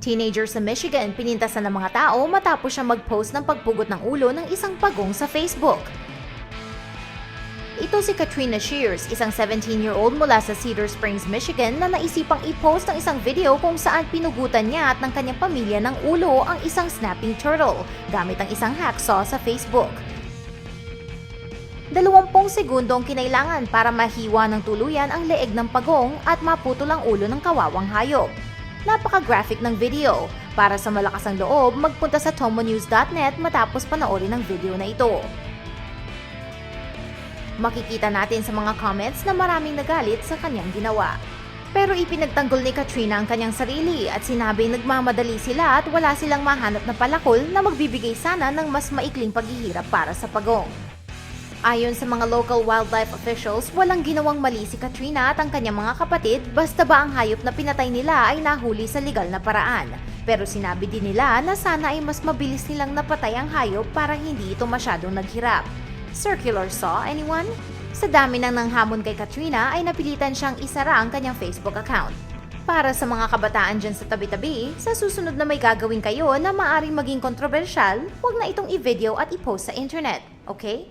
Teenager sa Michigan pinintasan ng mga tao matapos siya mag-post ng pagpugot ng ulo ng isang pagong sa Facebook. Ito si Katrina Shears, isang 17-year-old mula sa Cedar Springs, Michigan na naisipang i-post ang isang video kung saan pinugutan niya at ng kanyang pamilya ng ulo ang isang snapping turtle gamit ang isang hacksaw sa Facebook. Dalawampung segundo ang kinailangan para mahiwa ng tuluyan ang leeg ng pagong at maputol ang ulo ng kawawang hayop. Napaka-graphic ng video. Para sa malakas ang loob, magpunta sa tomonews.net matapos panoorin ang video na ito. Makikita natin sa mga comments na maraming nagalit sa kanyang ginawa. Pero ipinagtanggol ni Katrina ang kanyang sarili at sinabing nagmamadali sila at wala silang mahanap na palakol na magbibigay sana ng mas maikling paghihirap para sa pagong. Ayon sa mga local wildlife officials, walang ginawang mali si Katrina at ang kanyang mga kapatid basta ba ang hayop na pinatay nila ay nahuli sa legal na paraan. Pero sinabi din nila na sana ay mas mabilis nilang napatay ang hayop para hindi ito masyadong naghirap. Circular saw, anyone? Sa dami ng nanghamon kay Katrina ay napilitan siyang isara ang kanyang Facebook account. Para sa mga kabataan dyan sa tabi-tabi, sa susunod na may gagawin kayo na maaring maging kontrobersyal, huwag na itong i-video at i-post sa internet, okay?